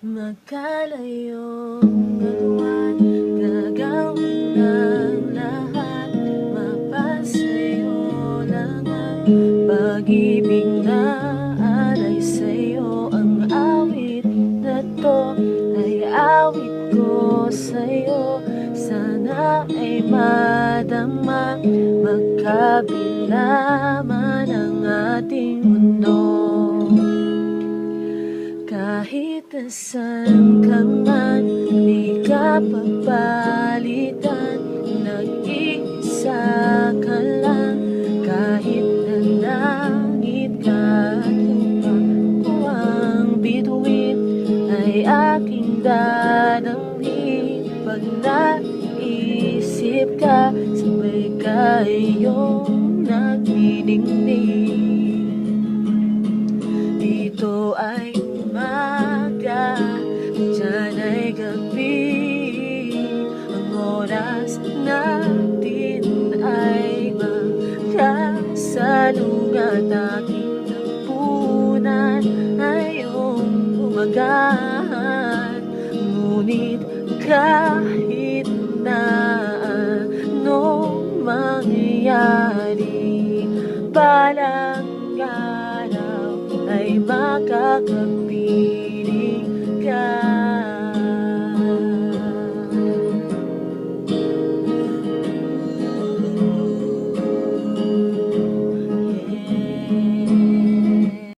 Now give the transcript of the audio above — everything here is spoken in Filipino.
Magkalayong galuhan Gagawin ng lahat. Mapasayo lang ang pag-ibig na alay sa'yo. Ang awit to ay awit ko sa'yo. Sana ay madama Magkabila man ang ating mundo. Kahit nasan ka man, di ka papalitan. Nag-iisa ka lang, kahit na langit ka lupa Ko ang bituin ay aking dadamhin Pag naisip ka, sabay kayong nagdidingding dyan ay gabi Ang oras natin ay magkasalungat. Aking napunan ay umagahan Ngunit kahit na anong mangyayari Balang araw ay makakapit